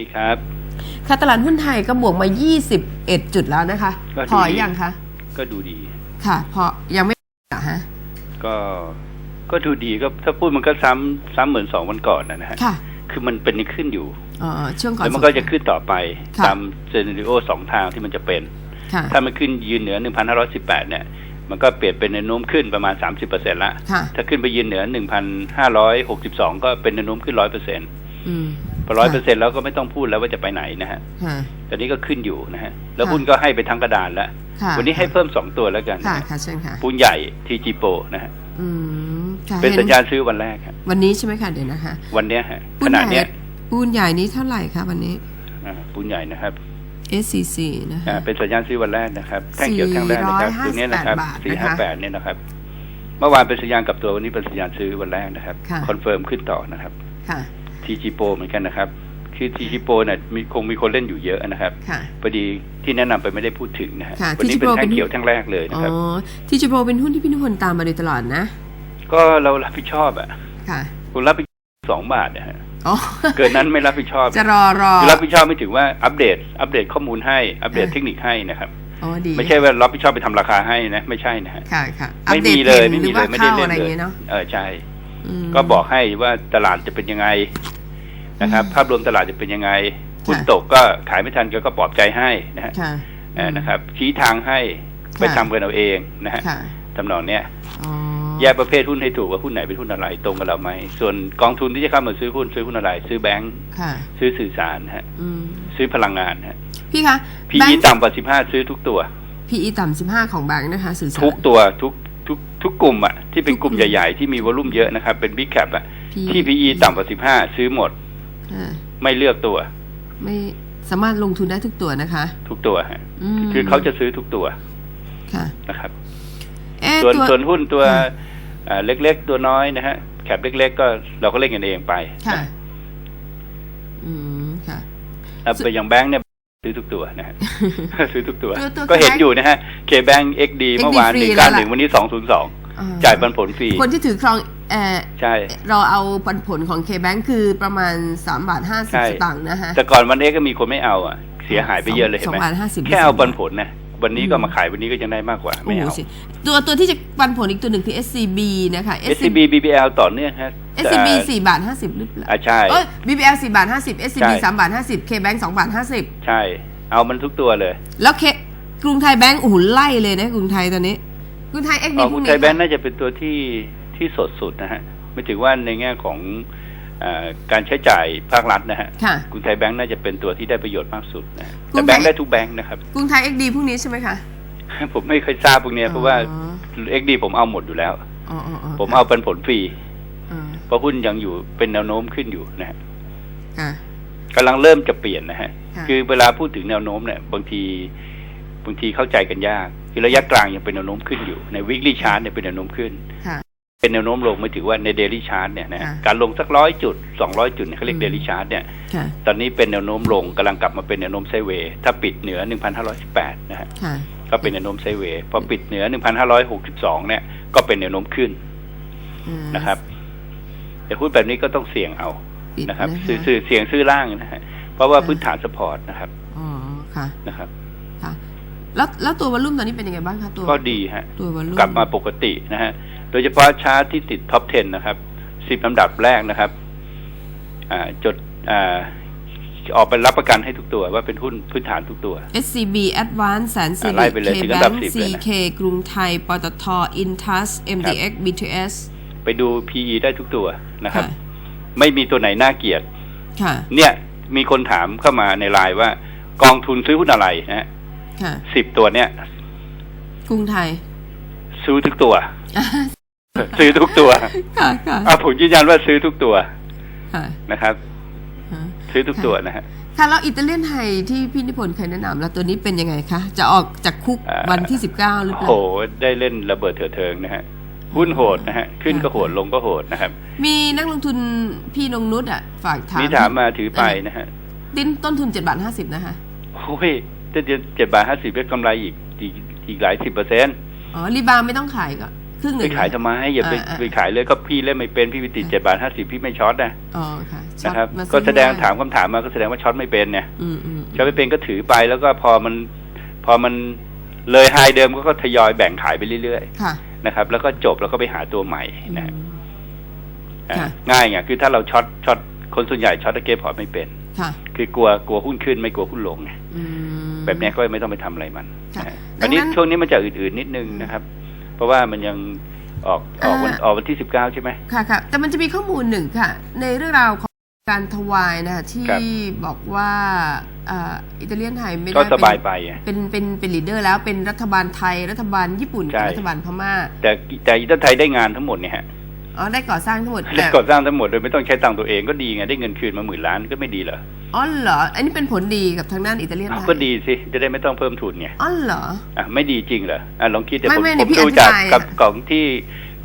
ดีครับ ค่ะตลาดหุ้นไทยก็บวกมา 21 จุดแล้วนะคะ ก็ดี พอยังคะ ก็ดูดี ค่ะ พอ ยังไม่เหรอฮะ ก็ก็ดูดีก็ถ้าพูดมันก็ซ้ำซ้ำเหมือนสองวันก่อนนะฮะค่ะคือมันเป็นขึ้นอยู่อ๋อช่วงก่อน แล้วมันก็จะขึ้นต่อไปค่ะ ตามเซน a ริโอสองทางที่มันจะเป็น ค่ะ ถ้ามันขึ้นยืนเหนือ 1,518 เนี่ย มันก็เปลี่ยนเป็นแนวโน้มขึ้นประมาณ 30%ละ ค่ะ ถ้าขึ้นไปยืนเหนือ 1,562 ก็เป็นแนวโน้มขึ้น 100%อืม พอร้อยเปอร์เซ็นต์แล้วก็ไม่ต้องพูดแล้วว่าจะไปไหนนะฮะค่ะตอนนี้ก็ขึ้นอยู่นะฮะ แล้วค่ะหุ้นก็ให้ไปทั้งกระดานแล้วค่ะวันนี้ให้เพิ่มสองตัวแล้วกันค่ะนะฮะค่ะเชิญค่ะปูนใหญ่ทีจีโปนะฮะอืมค่ะเป็นห็สัญญาณซื้อวันแรกครับวันนี้ใช่ไหมคะเดี๋ยวนะคะ วันเนี้ยฮะปูขนณะใหญ่เนี้ยปูนใหญ่นี้เท่าไหร่คะวันนี้อ่าปูนใหญ่นะครับ SCC นะอ่าคะเป็นสัญญาณซื้อวันแรกนะครับแท่งเขียวแท่งแรกนะครับ458ตรงเนี้ยนะครับบาทนะคะสี่ห้าแปดเนี่ยนะครับ เมื่อวานเป็นสัญญาณกลับตัววันนี้เป็นสัญญาณซื้อวันแรกนะครับค่ะคอนเฟิร์มขึ้นต่อนะครับค่ะ ทีจีโปเหมือนกันนะครับ คือทีจีโปเนี่ยมีคงมีคนเล่นอยู่เยอะนะครับค่ะพอดีที่แนะนำไปไม่ได้พูดถึงนะฮะค่ะวันนี้ TG เป็น Pro แท่งเป็นเขียวแท่งแรกเลยนะอ๋อครับทีจีโปเป็นหุ้นที่พี่นิพนธ์ตามมาโดยตลอดนะ ก็เรารับผิดชอบอะค่ะคุณรับผิดชอบสองบาทนะฮะอ๋อเกินนั้นไม่รับผิดชอบ จะรอรอคือรับผิดชอบไม่ถึงว่าอัปเดต อัปเดตข้อมูลให้อัปเดตอ่าเทคนิคให้นะครับอ๋อดีไม่ใช่ว่ารับผิดชอบไปทำราคาให้นะ ไม่ใช่นะฮะค่ะค่ะไม่มีเลยอัปดตไม่มีหเลรืยอไม่ว่าได้เข้าเล่อะนไรอเลย่างยเงี้ยเนาะเออใช่อืมก็บอกให้ว่าตลาดจะเป็นยังไง นะครับ ภาพรวมตลาดจะเป็นยังไงหุ้นค่ะตกก็ขายไม่ทันก็ก็ปลอบใจให้นะฮะค่ะเออนะครับชี้ทางให้ไปค่ะทำกันเอาเองนะฮะค่ะทำนองเนี้ยอ๋อแยกประเภทหุ้นให้ถูกว่าหุ้นไหนเป็นหุ้นอะไรตรงกับเราไหมส่วนกองทุนที่จะเข้ามาซื้อหุ้นซื้อหุ้นอะไร ซื้อแบงค์ค่ะซื้อสื่อสารฮะอืมซื้อพลังงานฮะพี่คะพีแบงอีค์ต่ำกว่าสิบห้าซื้อทุกตัว PE ต่ำสิบห้าของแบงค์นะคะ สื่อสารทุกตัวทุกทุกทุกกลุ่มอะที่เป็นกลุ่มทุกกลุ่มใหญ่ ๆ ที่มีวอลุ่มเยอะนะครับ เป็นบิ๊กแคปอะ PE ที่พีอีต่ำกว่าสิบห้าซื้อหมดค่ะ ไม่เลือกตัว ไม่สามารถลงทุนได้ทุกตัวนะคะ ทุกตัวฮะมคือเขาจะซื้อทุกตัวค่ะนะครับเอ๊ะส่วนตัวส่วนหุ้นตัวค่ะอ่าเล็กๆตัวน้อยนะฮะแคปเล็ก ๆ ก็เราก็เล่นกันเองไปค่ะนะอืมค่ะเอาไปอย่างแบงค์เนี่ยซื้อทุกตัวนะฮะซื้อทุกตัวตัวตัวก็เห็นคล้ายอยู่นะฮะเคแบงเอ็กดีเมื่อวานฟรีหนึ่งแล้เก้าวหล่ะนึ่งวันนี้สองศูนย์สองอ่จ่ายปันผลฟรีคนที่ถือครอง เอ่อใช่ เราเอาปันผลของ K-Bank คือประมาณ3บาทใช่50สตางค์นะฮะ แต่ก่อนวันเอ็กก็มีคนไม่เอาอะ เสียหายไปเยอะเลยเห็นไหมสองบาทห้าสิบแค่เอาปันผลนะวันนี้ก็อืมมาขายวันนี้ก็ยังได้มากกว่าโอ้ไม่โหเอาสิตัวตัวที่จะปันผลอีกตัวหนึ่งคือ SCB นะคะ SCB BBL ต่อเนื่องฮะ SCB อ่า4บาท50หรือเปล่าอ่าใช่เอ้ย BBL 4บาท50 SCB ใช่3บาท50 K-Bank 2บาท50ใช่ เอามันทุกตัวเลย แล้วเคกรุงไทยแบงก์โอ้โหไล่เลยนะกรุงไทยตอนนี้กรุงไทย XD ของพคุวกณนี้ไทยแบงค์ค่ะน่าจะเป็นตัวที่ ที่สดสุดนะฮะไม่ถือว่าในแง่ของอาการใช้จ่ายภาครัฐนะฮะค่ะกรุงไทยแบงค์น่าจะเป็นตัวที่ได้ประโยชน์มากสุดนะฮะกรุแต่งไทยแบงค์ได้ทุกแบงค์นะครับกรุงไทย XD พวกนี้ใช่ไหมคะผมไม่เคยทราบพวกเนี้ยเพราะว่าอ๋อเอ็กดีผมเอาหมดอยู่แล้วอ๋ออ๋ออ๋อผมเอาเป็นผลฟรีอ่าเพราะหุ้นยังอยู่เป็นแนวโน้มขึ้นอยู่นะฮะค่ะกำลังเริ่มจะเปลี่ยนนะฮะค่ะคือเวลาพูดถึงแนวโน้มเนี่ย บางทีบางทีเข้าใจกันยาก คือระยะกลางยังเป็นแนวโน้มขึ้นอยู่ในวิกฤตชาร์ตเนี่ยเป็นแนวโน้มขึ้นค่ะ เป็นแนวโน้มลงไม่ถือว่าในเดลี่ชาร์ตเนี่ยนะค่ะการลงสักร้อยจุดสองร้อยจุดเนี่ยเขาเรียกอืมเดลี่ชาร์ตเนี่ยค่ะตอนนี้เป็นแนวโน้มลงกำลังกลับมาเป็นแนวโน้มไซด์เวย์ถ้าปิดเหนือ1,518นะฮะค่ะก็เป็นแนวโน้มไซด์เวย์พอปิดเหนือ1,562เนี่ยก็เป็นแนวโน้มขึ้นอืมนะครับแต่หุ้นแบบนี้ก็ต้องเสี่ยงเอาปิดนะครับนะคะซื้อซื้อเสี่ยงซื้อล่างนะฮะเพราะว่าพื้นฐานสปอร์ตนะครับอ๋อค่ะนะครับค่ะแล้วแล้วตัววอลลุ่มตอนนี้เป็นยังไงบ้างคะตัวก็ดีฮะตัววอลลุ่มกลับมาปกตินะฮะ โดยเฉพาะชาร์ตที่ติดท็อป 10 นะครับ10ลำดับแรกนะครับอ่าจดอ่าออกไปรับประกันให้ทุกตัวว่าเป็นหุ้นพื้นฐานทุกตัว SCB Advance แสนสิอะริไล่ไปเลย K ถึงอันดับ Bank 10เลยนะ CK กรุงไทย ปตท Intas MDX BTS ไปดู PE ได้ทุกตัวนะครับค่ะไม่มีตัวไหนน่าเกลียดค่ะเนี่ยมีคนถามเข้ามาในไลน์ว่า กองทุนซื้อหุ้นอะไรนะฮะค่ะสิบตัวเนี่ย กรุงไทย ซื้อทุกตัว ซื้อทุกตัวค่ะค่ะอะผมยืนยันว่าซื้อทุกตัวค่ะนะครับค่ะซื้อทุกตัวนะฮะค่ะแล้วอิตาเลียนไทยที่พี่นิพนธ์เคยแนะนำแล้วตัวนี้เป็นยังไงคะ จะออกจากคุกอ่าวันที่19หรือเปโหล่าได้เล่นระเบิดเถิดเทิงนะฮะหุ้นโหดนะฮะขึ้นก็โหดลงก็โหดนะครับ มีนักลงทุนพี่นงนุชอะฝากถามมีถามมาถือไปนะฮะติ้นต้นทุน7บาท50นะคะโอ้ยจะเจ็ดบาทห้าสิบเป็นกำไรอีกอีกอีกหลายสิบเปอร์เซ็นต์อ๋อรีบาวไม่ต้องขายก็ ครึ่งหไปนึ่งขายทำไมอย่าไปอ่าอ่าไปขายเลยก็พี่เล่นไม่เป็นพี่ไปติดเจ็ดบาทห้าสิบพี่ไม่ช็อตนะอ๋อค่ะช็อตนะครับมาซื้อก็แสดงไถามคำถามมาก็แสดงว่าช็อตไม่เป็นเนี่ยอืมอืมช็อตไม่เป็นก็ถือไปแล้วก็พอมัน พอมันเลยไฮเดิมก็ก็ทยอยแบ่งขายไปเรื่อยค่ะๆนะครับ แล้วก็จบแล้วก็ไปหาตัวใหม่นะฮะอืมอ่าค่ะง่ายไงคือถ้าเราช็อตช็อตคนส่วนใหญ่ช็อตเกมพอร์ตไม่เป็นค่ะคือกลัวกลัวหุ้นขึ้นไม่กลัวหุ้นลงไงอืมแบบเนี้ยก็ไม่ต้องไปทำอะไรมันค่ะนะฮะดังนั้นอันนี้ช่วงนี้มันจะอื่นๆนิดนึงนะครับ เพราะว่ามันยังออกออกวันอ่าออกวันที่สิบเก้าใช่ไหมค่ะค่ะแต่มันจะมีข้อมูลหนึ่งค่ะ ในเรื่องราวของการถวายนะคะที่ครับบอกว่าเอ่ออิตาเลียนไทยไม่ได้ก็สบายเป็นไปอะเป็นเป็นเป็นลีดเดอร์แล้วเป็นรัฐบาลไทยรัฐบาลญี่ปุ่นใช่กับรัฐบาลพม่า แต่แต่อิตาลีไทยได้งานทั้งหมดเนี่ยฮะ อ๋อได้ก่อสร้างทั้งหมดได้แต่ก่อสร้างทั้งหมดโดยไม่ต้องใช้ตังค์ตัวเองก็ดีไงได้เงินคืนมาหมื่นล้านก็ไม่ดีเหรออ๋อเหรออันนี้เป็นผลดีกับทางด้านอิตาเลียนไทอ้าวยก็ดีสิจะได้ไม่ต้องเพิ่มทุนไงอ๋อเหรออะไม่ดีจริงเหรออะลองคิดเดี๋ยวไม่ผมไม่ผเดี๋ยมวพี่ดูจากอธิบายกับอะกล่องที่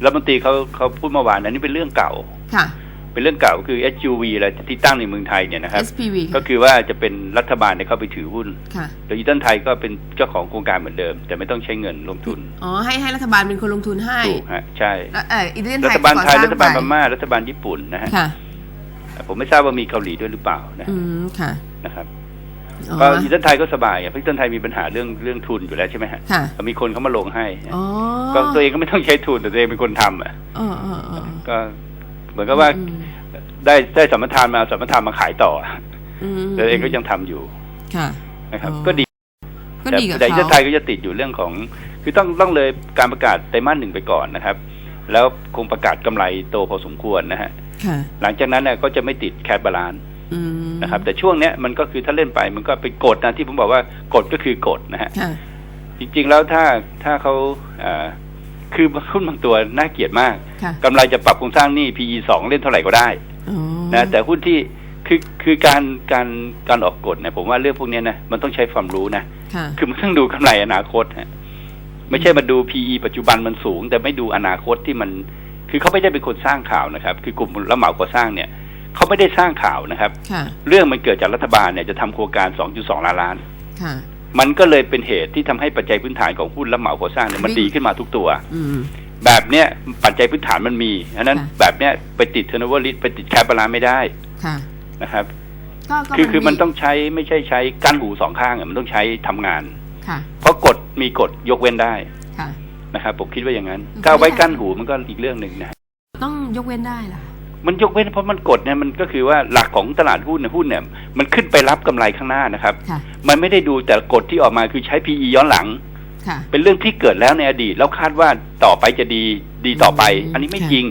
รัฐมนตรีเขาเขาพูดเมื่อวานอันนี้เป็นเรื่องเก่าค่ะ เป็นเรื่องเก่าคือ SUV อะไรที่ตั้งในเมืองไทยเนี่ยนะครับ SPV ก็ค่ะคือว่าจะเป็นรัฐบาลเนี่ยเข้าไปถือหุ้น ค่ะ โดยอีตันไทยก็เป็นเจ้าของโครงการเหมือนเดิม แต่ไม่ต้องใช้เงินลงทุนอ๋อ ให้ให้รัฐบาลเป็นคนลงทุนให้ถูกฮะใช่แล้วเอออิตาเลียนไทรัยฐบาลไทยก่อสรัฐบาลไปพม่ารัฐบาลญี่ปุ่นนะฮะค่ะ ผมไม่ทราบว่ามีเกาหลีด้วยหรือเปล่านะอืม ค่ะ นะครับอ๋อ ก็อีตันไทยก็สบายอะเพราะอีตันไทยมีปัญหาเรื่องเรื่องทุนอยู่แล้วใช่ไหมฮะค่ะ มีคนเขามาลงให้ อ๋อก็ตัวเองก็ไม่ต้องใช้ทุนแต่ตัวเองเป็นคนทำอะ อ๋ออ๋ออ๋อก็ เหมือนกับว่าอืมได้ได้สัมปทานมาเอาสัมปทานมาขายต่ออืมตัวเองก็ยังทำอยู่ค่ะนะครับอ๋อก็ดีก็แต่ดีกับแต่อีตันไทเขายก็จะติดอยู่เรื่องของ คือต้องต้องเลยการประกาศไตรมาสหนึ่งไปก่อนนะครับ แล้วคงประกาศกำไรโตพอสมควรนะฮะค่ะหลังจากนั้นเนี่ยก็จะไม่ติดแคดบาลานอืมนะครับ แต่ช่วงเนี้ยมันก็คือถ้าเล่นไปมันก็เป็นกฎนะที่ผมบอกว่ากฎก็คือกฎนะฮะค่ะจริงๆแล้วถ้าถ้าเขาเอ่อ คือหุ้นบางตัวน่าเกลียดมากค่ะกำไรจะปรับโครงสร้างหนี้ PE สองเล่นเท่าไหร่ก็ได้อ๋อนะแต่หุ้นที่คือคือการการการออกกฎเนี่ยผมว่าเรื่องพวกเนี้ยนะมันต้องใช้ความรู้นะค่ะคือมันต้องดูกำไรอนาคตฮะไม่ใช่มาดู PE ปัจจุบันมันสูง แต่ไม่ดูอนาคตที่มัน คือเขาไม่ได้เป็นคนสร้างข่าวนะครับ คือกลุ่มรับเหมาก่อสร้างเนี่ยเขาไม่ได้สร้างข่าวนะครับค่ะเรื่องมันเกิดจากรัฐบาลเนี่ยจะทำโครงการ 2.2 ล้านล้านค่ะ มันก็เลยเป็นเหตุที่ทำให้ปัจจัยพื้นฐานของหุ้นรับเหมาก่อสร้างเนี่ยมันวิ่งดีขึ้นมาทุกตัวอืมแบบเนี้ยปัจจัยพื้นฐานมันมีฉะนั้นค่ะแบบเนี้ยไปติดเทอร์โนเวอร์ลิสไปติดแคปบาลานไม่ได้ค่ะนะครับก็ก็คือคือมันต้องใช้ไม่ใช่ใช้กั้นหูสองข้างอะมันต้องใช้ทำงานค่ะเพราะกฎมีกฎยกเว้นได้ค่ะนะครับผมคิดว่าอย่างนั้นอืมถ้าเอาไว้กั้นหูมันก็อีกเรื่องหนึ่งนะต้องยกเว้นได้ล่ะมันยกเว้นเพราะมันกฎเนี่ยมันก็คือว่าหลักของตลาดหุ้นเนี่ยหุ้นเนี่ย มันขึ้นไปรับกำไรข้างหน้านะครับค่ะมันไม่ได้ดูแต่กฎที่ออกมาคือใช้ PE ย้อนหลังค่ะเป็นเรื่องที่เกิดแล้วในอดีต แล้วคาดว่าต่อไปจะดีดีต่อไปอืมอันนี้ไม่ค่ะจริง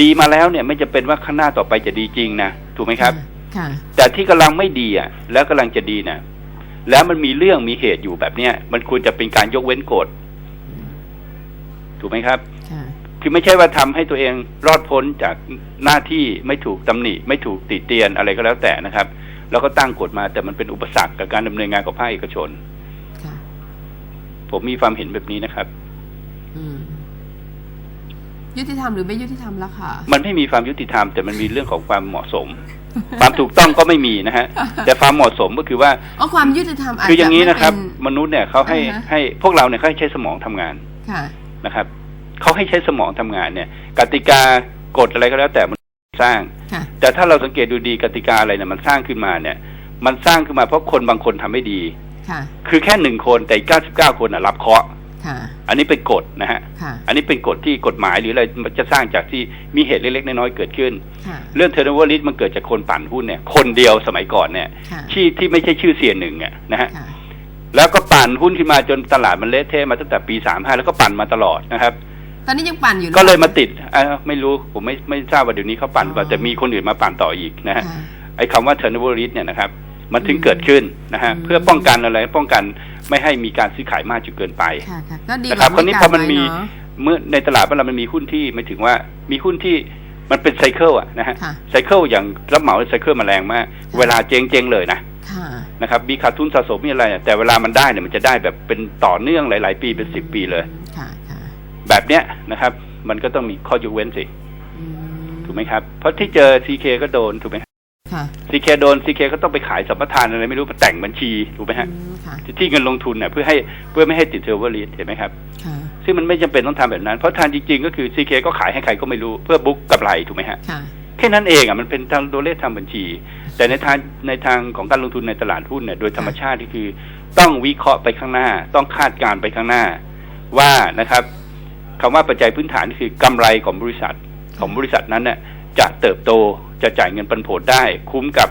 ดีมาแล้วเนี่ย ไม่จะเป็นว่าข้างหน้าต่อไปจะดีจริงนะถูกไหมครับค่ะแต่ที่กำลังไม่ดีอะ แล้วกำลังจะดีนะแล้วมันมีเรื่องมีเหตุอยู่แบบเนี้ยมันควรจะเป็นการยกเว้นกฎถูกไหมครับ ค่ะคือไม่ใช่ว่าทำให้ตัวเองรอดพ้นจากหน้าที่ไม่ถูกตำหนิ ไม่ถูกติเตียนอะไรก็แล้วแต่นะครับ แล้วก็ตั้งกฎมาแต่มันเป็นอุปสรรคกับการดำเนินงานของภาคเอกชนค่ะผมมีความเห็นแบบนี้นะครับอืมยุติธรรมหรือไม่ยุติธรรมล่ะค่ะ มันไม่มีความยุติธรรมแต่มันมีเรื่องของความเหมาะสม ความถูกต้องก็ไม่มีนะฮะ แต่ความเหมาะสมก็คือว่าอ๋อความยุติธรรมอาจคืออจะย่างนี้ไม่นะครับเป็นมนุษย์เนี่ยเขาให้อ่าฮะให้พวกเราเนี่ยเขาให้ใช้สมองทำงานค่ะนะครับ เขาให้ใช้สมองทำงานเนี่ย กติกากฎอะไรก็แล้วแต่มันสร้างค่ะแต่ถ้าเราสังเกตดูดีกติกาอะไรเนี่ยมันสร้างขึ้นมาเนี่ย มันสร้างขึ้นมาเพราะคนบางคนทำไม่ดีค่ะคือแค่หนึ่งคนแต่เก้าสิบเก้าคนอะรับเคราะห์ค่ะอันนี้เป็นกฎนะฮะค่ะอันนี้เป็นกฎที่กฎหมายหรืออะไรมันจะสร้างจากที่มีเหตุเล็กๆน้อยๆเกิดขึ้นค่ะเรื่องเทอร์โนเวอร์ลิสมันเกิดจากคนปั่นหุ้นเนี่ยคนเดียวสมัยก่อนเนี่ยค่ะที่ที่ไม่ใช่ชื่อเสียหนึ่งอะนะฮะค่ะแล้วก็ปั่นหุ้นขึ้นมาจนตลาดมันเละเทะมาตั้งแต่ปีสามห้าแล้วก็ปั่นมาตลอดนะครับต อนนี้ยังปั่นอยู่หรือก็เลยมาติดอ่าไม่รู้ผมไม่ไม่ทราบว่าเดี๋ยวนี้เขาปั่นหรือเปล่าแต่มีคนอื่นมาปั่นต่ออีกนะฮะค่ะไอ้คำว่า turnover risk เนี่ยนะครับมันถึงอืมเกิดขึ้นนะฮะอืมเพื่อป้องกันอะไรป้องกันไม่ให้มีการซื้อขายมากจนเกินไปค่ะค่ะก็ดีกนะครับว่าคราวนี้พอมันมีไกัไว้เอะเมื่อในตลาดบ้านเรามันมีหุ้นที่ไม่ถึงว่ามีหุ้นที่มันเป็นไซเคิลอะนะฮะค่ะไซเคิลอย่างรับเหมาไซเคิลมาแรงมาก เวลาเจ๊งเจ๊งเลยนะค่ะนะครับมีขาดทุนสะสมมีอะไรอะแต่เวลามันได้เนี่ยมันจะได้แบบเป็นต่อเนื่องหลาย ๆ ปีเป็นสิบปีเลยค่ะค่ะ แบบเนี้ยนะครับ มันก็ต้องมีข้อยกเว้นสิอืมถูกไหมครับ เพราะที่เจอซีเคก็โดนถูกไหมค่ะซีเคโดนซีเคก็ต้องไปขายสัมปทานอะไรไม่รู้มาแต่งบัญชีถูกไหมฮะอืมค่ะที่ที่เงินลงทุนเนี่ยเพื่อให้เพื่อไม่ให้ติดเทอร์เวอร์ลีเห็นไหมครับค่ะซึ่งมันไม่จำเป็นต้องทำแบบนั้น เพราะทานจริง ๆ ก็คือ CK ก็ขายให้ใครก็ไม่รู้เพื่อบุ๊กกำไรถูกไหมฮะค่ะแค่นั้นเองอะมันเป็นทางตัวเลขทางบัญชี แต่ในทางในทางของการลงทุนในตลาดหุ้นเนี่ยโดยธรรมชาติที่คือ ต้องวิเคราะห์ไปข้างหน้า ต้องคาดการณ์ไปข้างหน้า ว่านะครับ คำว่าปัจจัยพื้นฐานคือกำไรของบริษัทของบริษัทนั้นเนี่ยจะเติบโตจะจ่ายเงินปันผลได้ คุ้มกับ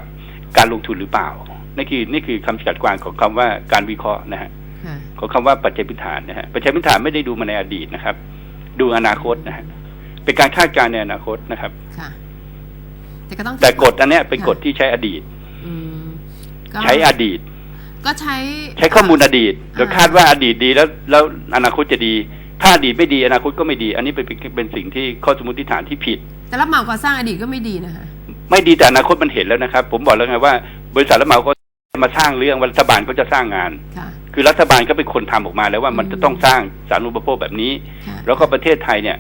การลงทุนหรือเปล่านี่คือนี่คือคำจำกัดความของคำว่าการวิเคราะห์นะฮะค่ะของคำว่าปัจจัยพื้นฐานนะฮะปัจจัยพื้นฐานไม่ได้ดูมาในอดีตนะครับ ดูอนาคตนะฮะเป็นการคาดการณ์ในอนาคตนะครับค่ะแต่ก็ต้องแต่กฎอันเนี้ยเป็นกฎที่ใช้อดีตอืมก็ใช้อดีต ก็ใช้ ใช้ข้อมูลอดีตอ่าโดยคาดว่าอดีตดีแล้วแล้วอนาคตจะดี ถ้าอดีตไม่ดีอนาคตก็ไม่ดี อันนี้เป็นเป็นเป็นสิ่งที่ข้อสมมติฐานที่ผิด แต่รับเหมาก่อสร้างอดีตก็ไม่ดีนะคะไม่ดีแต่อนาคตมันเห็นแล้วนะครับ ผมบอกแล้วไงว่า บริษัทรับเหมาก็มาสร้างเรื่องว่ารัฐบาลก็จะสร้างงานค่ะคือรัฐบาลก็เป็นคนทำออกมาแล้วว่ามันอืมจะต้องสร้างสาธารณูปโภคแบบนี้ค่ะแล้วก็ประเทศไทยเนี่ย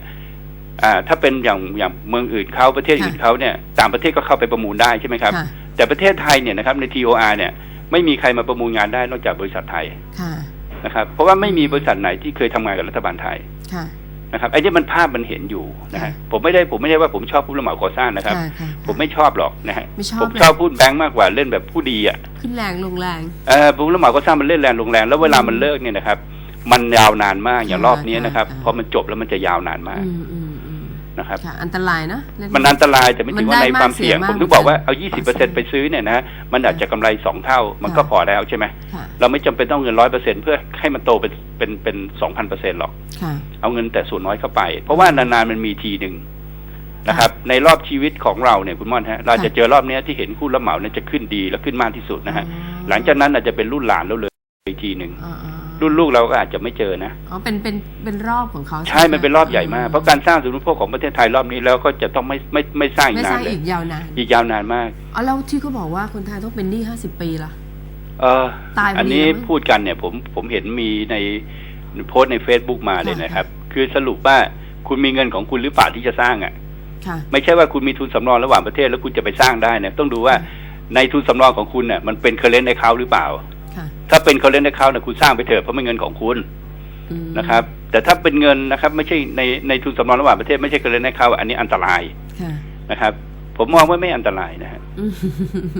อ่าถ้าเป็นอย่างอย่างเมืองอื่นเขาประเทศอื่นค่ะเขาเนี่ยต่างประเทศก็เข้าไปประมูลได้ใช่ไหมครับค่ะแต่ประเทศไทยเนี่ยนะครับใน TOR เนี่ยไม่มีใครมาประมูลงานได้นอกจากบริษัทไทยค่ะ นะครับ เพราะว่าไม่มีบริษัทไหนที่เคยทำงานกับรัฐบาลไทยค่ะนะครับไอ้นี่มันภาพมันเห็นอยู่นะฮะค่ะผมไม่ได้ผมไม่ได้ว่าผมชอบผู้รับเหมาก่อสร้างนะครับค่ะค่ะผมไม่ชอบหรอกนะฮะไม่ชอบผมเลยชอบพูดแบงค์มากกว่าเล่นแบบผู้ดีอะขึ้นแรงลงแรงเออผู้รับเหมาก่อสร้างมันเล่นแรงลงแรงแล้วเวลามันเลิกเนี่ยนะครับ มันยาวนานมากอย่างรอบนี้นะครับค่ะพอมันจบแล้วมันจะยาวนานมากอืมอืมอืม นะครับค่ะอันตรายนะเล่มันอันตรายแต่ไม่ถึงว่าในความเสี่ยงมันได้มากผมถึงบอกว่าเสียมากเอา 20เปอร์เซ็นไปซื้อเนี่ยนะมันอาจจะกำไรสองเท่ามันก็ค่ะพอแล้วใช่ไหมค่ะเราไม่จำเป็นต้องเงินร้อยเปอร์เซ็นเพื่อให้มันโตเป็นเป็นเป็นสองพันเปอร์เซ็นหรอกค่ะเอาเงินแต่ส่วนน้อยเข้าไป เพราะว่านานๆมันมีทีหนึ่งนะครับ ในรอบชีวิตของเราเนี่ยคุณม่อนฮะเราจะเจอรอบเนี้ยที่เห็นคู่รับเหมาเนี่ยจะขึ้นดีและขึ้นมากที่สุดนะฮะอ๋อหลังจากนั้นอาจจะเป็นรุ่นหลานแล้วเลย อีกทีหนึ่งอ่าอ่ารุ่นลูกเราก็อาจจะไม่เจอนะอ๋อเป็นเป็นเป็นรอบของเขาใช่ไหมันเป็นรอบใหญ่มากเพราะการสร้างศูนย์อุปโภคของประเทศไทยรอบนี้แล้วก็จะต้องไม่ไม่ไม่สร้างอีไม่กสนาร้านงเลยอีกยาวนานอีกยาวนานมากอ๋อแล้วที่เขาบอกว่าคนไทยต้องเป็นหนี้ห้าสิบปีล่ะเออตายพอดีอันนี้แล้วมั้งพูดกันเนี่ยผมผมเห็นมีในโพสต์ใน Facebook มาเลยค่ะนะครับ คือสรุปว่าคุณมีเงินของคุณหรือเปล่าที่จะสร้างอะค่ะไม่ใช่ว่าคุณมีทุนสำรองระหว่างประเทศแล้วคุณจะไปสร้างได้นะต้องดูว่าในทุนสำรองของคุณเนี่ยมันเป็นเคอร์เรนต์ในเขาหรือเปล่าค่ะ ถ้าเป็นเคอร์เรนต์ในเขาเนี่ยคุณสร้างไปเถอะเพราะเป็นเงินของคุณอืมนะครับ แต่ถ้าเป็นเงินนะครับ ไม่ใช่ในในทุนสำรองระหว่างประเทศไม่ใช่เคอร์เรนต์ในเขาอันนี้อันตรายค่ะนะครับ ผมมองว่าไม่อันตรายนะฮะอืม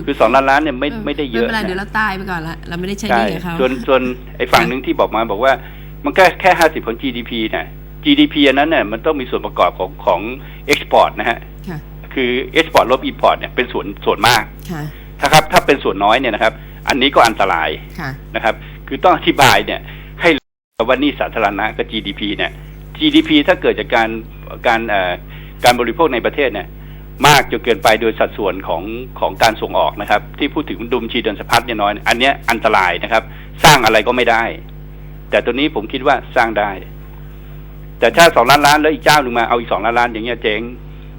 คือสองล้านล้านเนี่ยไม่ไม่ได้เยอะไม่เป็นไรนะเดี๋ยวเราตายไปก่อนละเราไม่ได้ใช้หใช่นี้กับเขาส่วนส่วนไอ้ฝั่งหนึ่งที่บอกมาบอกว่า มันแค่แค่ห้าสิบของ GDP น่ะ GDP อันนั้นเนี่ยมันต้องมีส่วนประกอบของของเอ็กซ์พอร์ตนะฮะค่ะคือเอ็กซ์พอร์ตลบอินพอร์ตเนี่ยเป็นส่วนส่วนมากค่ะถ้าครับถ้าเป็นส่วนน้อยเนี่ยนะครับ อันนี้ก็อันตรายค่ะนะครับ คือต้องอธิบายเนี่ยให้รู้ว่าหนี่สาธารณะกับ GDP เนี่ย GDP ถ้าเกิดจากการการเอ่อการบริโภคในประเทศเนี่ยมากจนเกินไปโดยสัดส่วนของของการส่งออกนะครับ ที่พูดถึงดุมชีเดินสะพัดเนี่ยน้อย อันเนี้ยอันตรายนะครับ สร้างอะไรก็ไม่ได้ แต่ตัวนี้ผมคิดว่าสร้างได้ แต่ถ้าสองล้านล้านแล้วอีกเจ้าหนึ่งมาเอาอีกสองล้านล้านอย่างเงี้ยเจ๊ง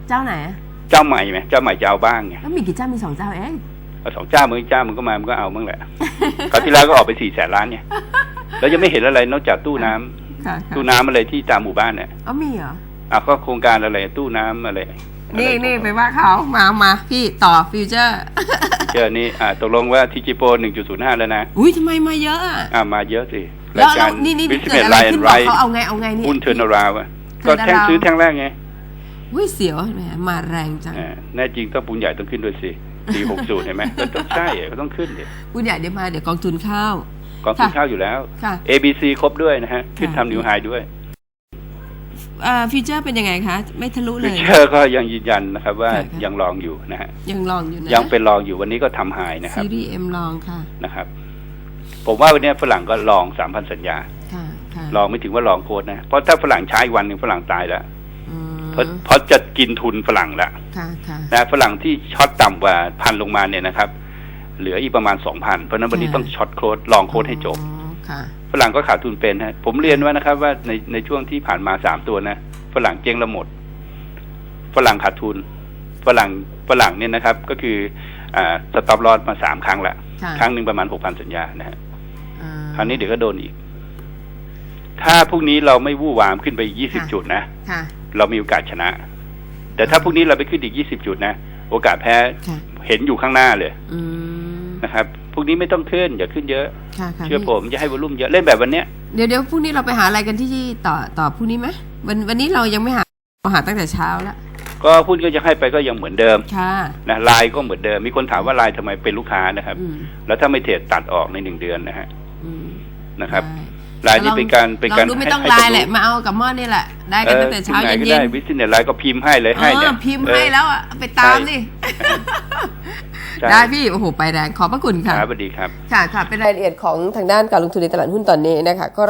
เจ้าไหนอะเจ้าใหม่ไหมเจ้าใหม่จะเอาบ้างไงแล้วมีกี่เจ้ามีสองเจ้าเอง เอาสองเจ้ามึงอีกเจ้ามึงก็มามึงก็เอามั้งแหละคราวที่แล้วก็ออกไปสี่แสนล้านเนี่ยแล้วยังไม่เห็นอะไรนอกจากตู้น้ำค่ะค่ะตู้น้ำอะไรที่ตามหมู่บ้านเนี่ยอ๋อมีเหรออะก็โครงการอะไรตู้น้ำอะไรนี่อะไรนี่ไปว่าเขามามาพี่ต่อฟิวเจอร์เจอนี่อ่าตกลงว่าทีจีโปหนึ่งจุดศูนย์ห้าแล้วนะอุ้ยทำไมมาเยอะอะอ่ามาเยอะสิแล้วแล้วนี่นี่วิสเกิเมดนอะไรไลน์ขึ้นบไรอกเขาเอาไงเอาไงนี่หุ้นเทอร์นาราวะเทิก็ร์นแท่ง around ซื้อแท่งแรกไงอุ้ยเสียวแหมมาแรงจังอ่าแน่จริงต้องปูนใหญ่ต้องขึ้นด้วยสิ ปีหกศูนย์เห็นไหมก็ต้องใช่ก็ต้องขึ้นดิพูดใหญ่เดี๋ยวมาเดี๋ยวกองทุนข้าวกองทุนค่ะข้าวอยู่แล้วค่ะ A B C ครบด้วยนะฮะ ขึ้นค่ะทำนิวไฮด้วยเอ่อฟิวเจอร์เป็นยังไงคะ ไม่ทะลุเลฟิยเชอร์ก็ยังยืนยันนะครับว่าค่ะค่ะยังรองอยู่นะฮะยังลองอยู่นะยังเป็นรองอยู่วันนี้ก็ทำไฮนะครับซีรีส์เอ็มลองค่ะนะครับ ผมว่าวันนี้ฝรั่งก็ลองสามพันสัญญาค่ะค่ะลองไม่ถึงว่าลองโค้ดนะ เพราะถ้าฝรั่งใช้วันหนึ่งฝรั่งตายแล้วอืม เพราะเพราะจะกินทุนฝรั่งละค่ะค่ะนะฝรั่งที่ช็อตต่ำกว่าพันลงมาเนี่ยนะครับ เหลืออีกประมาณสองพันเพราะฉะนั้นวันนี้ต้องช็อตโค้ดลองโค้ดให้จบอ๋อค่ะฝรั่งก็ขาดทุนเป็นฮะผมเรียนว่านะครับ ว่าในในช่วงที่ผ่านมาสามตัวนะฝรั่งเจ๊งละหมด ฝรั่งขาดทุน ฝรั่งฝรั่งเนี่ยนะครับ ก็คืออ่าสต็อปลอสมาสามครั้งละค่ะครั้งหนึ่งประมาณหกพันสัญญานะฮะอ่าคราวนี้เดี๋ยวก็โดนอีก ถ้าพรุ่งนี้เราไม่วู่วามขึ้นไปยี่สิบค่ะจุดนะค่ะ เรามีโอกาสชนะ แต่ถ้าพรุ่งนี้เราไปขึ้นอีกยี่สิบจุดนะโอกาสแพ้ค่ะเห็นอยู่ข้างหน้าเลยอืมนะครับพวกนี้ไม่ต้องขึ้นอย่าขึ้นเยอะค่ะค่ะเชื่อพี่ผมจะให้วอลุ่มเยอะเล่นแบบวันเนี้ยเดี๋ยวเดี๋ยวพรุ่งนี้เราไปหาอะไรกันที่ต่อต่อพรุ่งนี้ไหมวันวันนี้เรายังไม่หาเราหาตั้งแต่เช้าแล้วก็หุ้นก็จะให้ไปก็ยังเหมือนเดิมค่ะนะไลน์ก็เหมือนเดิม มีคนถามว่าไลน์ทำไมเป็นลูกค้านะครับอืมแล้วถ้าไม่เทรดตัดออกในหนึ่งเดือนนะฮะอืมนะครับ ได้ไลน์นี่เป็นการเป็นการลองดูไม่ต้องให้ไลให้น์แหละรู้มาเอากับหม้อนี่แหละได้กันตั้งแต่เช้าออเย็ที่นไหก็เย็ได้นวิสิเนตไลน์ก็พิมพ์ให้เลยให้เนี่ยพิมพ์เออให้แล้วอะไปตามดิใช่ได้พี่โอ้โหไปแรงขอบพระคุณค่ะครับสวัสดีครับ ค่ะค่ะเป็นรายละเอียดของทางด้านการลงทุนในตลาดหุ้นตอนนี้นะคะก็